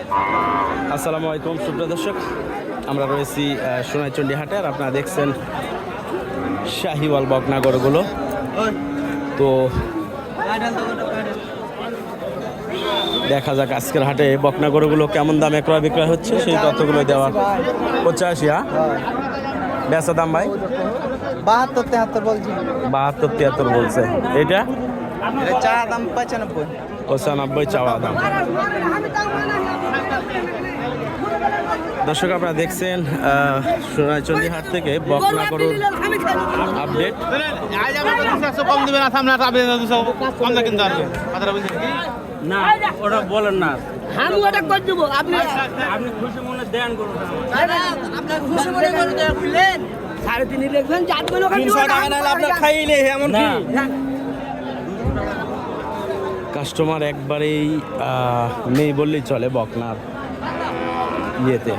আসসালামু আলাইকুম সুপ্রিয় দর্শক। আমরা রয়েছি সোনাইচন্ডী হাটে আর আপনারা দেখছেন শাহিওয়াল বকনাগরগুলো। তো দেখা যাক আজকের হাটে বকনাগরগুলো কেমন দামে ক্রয় বিক্রয় হচ্ছে সেই তথ্যগুলো দেওয়া পঁচাশি হ্যাঁ? বেচা দাম ভাই? বাহাত্তর তেহাত্তর বলছি। বাহাত্তর তিয়াত্তর বলছে। এটা? এটা চা দাম পঁচানব্বই। পঁচানব্বই চাওয়া দাম। দর্শক আপনারা দেখছেন আহ, সোনাইচন্ডী হাট থেকে বকনা গরুর আপডেট কম দিবেন কম কিনতে কি? না ওটা বলেন না। আমি ওটা করে দেবো আপনি আপনি খুশি মনে দেন করুন আপনার খুশি মনে করে দেয়া বুঝলেন সাড়ে তিন লিখবেন চার কিলো তিনশো টাকা নাহলে আপনার খাইলে এমন কি? কাস্টমার একবারেই আহ, নেই বললেই চলে বকনার। ইয়েতে।